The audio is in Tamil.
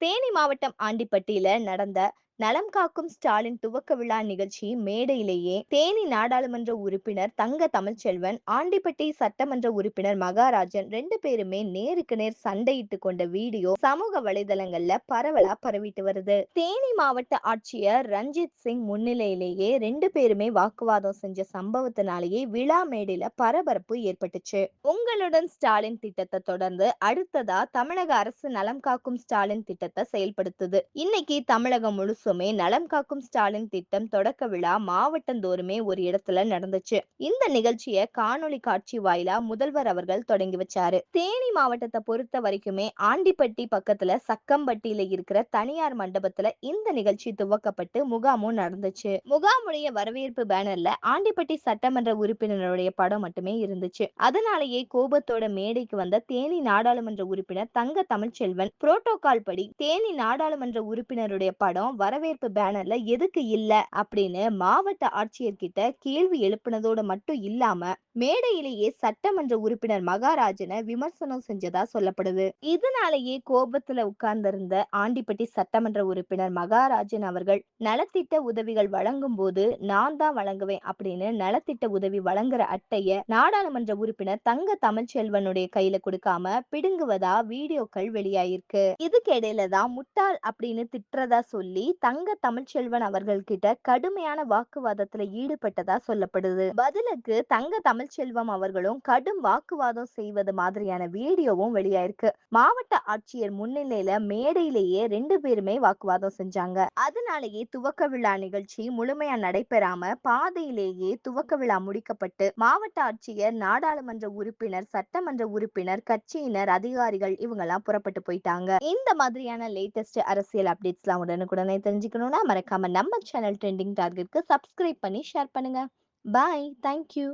தேனி மாவட்டம் ஆண்டிப்பட்டியில நடந்த நலம் காக்கும் ஸ்டாலின் துவக்க விழா நிகழ்ச்சி மேடையிலேயே தேனி நாடாளுமன்ற உறுப்பினர் தங்க தமிழ்ச்செல்வன் ஆண்டிப்பட்டி சட்டமன்ற உறுப்பினர் மகாராஜன் ரெண்டு பேருமே நேருக்கு நேர் சண்டையிட்டு கொண்ட வீடியோ சமூக வலைதளங்கள்ல பரவலா பரவிட்டு வருது. தேனி மாவட்ட ஆட்சியர் ரஞ்சித் சிங் முன்னிலையிலேயே ரெண்டு பேருமே வாக்குவாதம் செஞ்ச சம்பவத்தினாலேயே விழா மேடையில பரபரப்பு ஏற்பட்டுச்சு. உங்களுடன் ஸ்டாலின் திட்டத்தை தொடர்ந்து அடுத்ததா தமிழக அரசு நலம் காக்கும் ஸ்டாலின் திட்டத்தை செயல்படுத்துது. இன்னைக்கு தமிழகம் முழுசுமே நலம் காக்கும் ஸ்டாலின் திட்டம் தொடக்க விழா மாவட்டந்தோறுமே ஒரு இடத்துல நடந்துச்சு. இந்த நிகழ்ச்சிய காணொளி காட்சி வாயிலா முதல்வர் அவர்கள் தொடங்கி வச்சாரு. தேனி மாவட்டத்தை பொறுத்த வரைக்குமே ஆண்டிப்பட்டி பக்கத்துல சக்கம்பட்டியில இருக்கிற தனியார் மண்டபத்துல இந்த நிகழ்ச்சி துவக்கப்பட்டு முகாமும் நடந்துச்சு. முகாமுடைய வரவேற்பு பேனர்ல ஆண்டிப்பட்டி சட்டமன்ற உறுப்பினருடைய படம் மட்டுமே இருந்துச்சு. அதனாலேயே கோபத்தோட மேடைக்கு வந்த தேனி நாடாளுமன்ற உறுப்பினர் தங்க தமிழ்ச்செல்வன் புரோட்டோகால் படி தேனி நாடாளுமன்ற உறுப்பினருடைய படம் வரவேற்பு பேனர்ல எதுக்கு இல்ல அப்படின்னு மாவட்ட ஆட்சியர்கிட்ட கேள்வி எழுப்பினதோட மட்டும் இல்லாம மேடையிலேயே சட்டமன்ற உறுப்பினர் மகாராஜனை விமர்சனம் செஞ்சதா சொல்லப்படுது. இதனாலேயே கோபத்துல உட்கார்ந்திருந்த ஆண்டிப்பட்டி சட்டமன்ற உறுப்பினர் மகாராஜன் அவர்கள் நலத்திட்ட உதவிகள் வழங்கும் போது நான் தான் வழங்குவேன் அப்படின்னு நலத்திட்ட உதவி வழங்குற அட்டைய நாடாளுமன்ற உறுப்பினர் தங்க தமிழ்ச்செல்வனுடைய கையில கொடுக்காம பிடுங்குவதா வீடியோக்கள் வெளியாயிருக்கு. இதுக்கிடையில தான் முட்டாள் அப்படின்னு திட்டுறதா சொல்லி தங்க தமிழ்ச்செல்வன் அவர்கள்கிட்ட கடுமையான வாக்குவாதத்துல ஈடுபட்டதா சொல்லப்படுது. பதிலுக்கு தங்க தமிழ்ச்செல்வம் அவர்களும் கடும் வாக்குவாதம் செய்வது மாதிரியான வீடியோவும் வெளியாயிருக்கு. மாவட்ட ஆட்சியர் முன்னிலையில மேடையிலேயே ரெண்டு பேருமே வாக்குவாதம் செஞ்சாங்க. அதனாலேயே துவக்க விழா நிகழ்ச்சி முழுமையா நடைபெறாம பாதையிலேயே துவக்க விழா முடிக்கப்பட்டு மாவட்ட ஆட்சியர் நாடாளுமன்ற உறுப்பினர் சட்டமன்ற உறுப்பினர் கட்சியினர் அதிகாரிகள் இவங்க எல்லாம் புறப்பட்டு போயிட்டாங்க. இந்த மாதிரியான லேட்டஸ்ட் அரசியல் அப்டேட்ஸ்லாம் உடனுக்குடனே தெரிஞ்சுக்கணும்னா மறக்காம நம்ம சேனல் ட்ரெண்டிங் டார்கெட்க்கு சப்ஸ்கிரைப் பண்ணி ஷேர் பண்ணுங்க. Bye thank you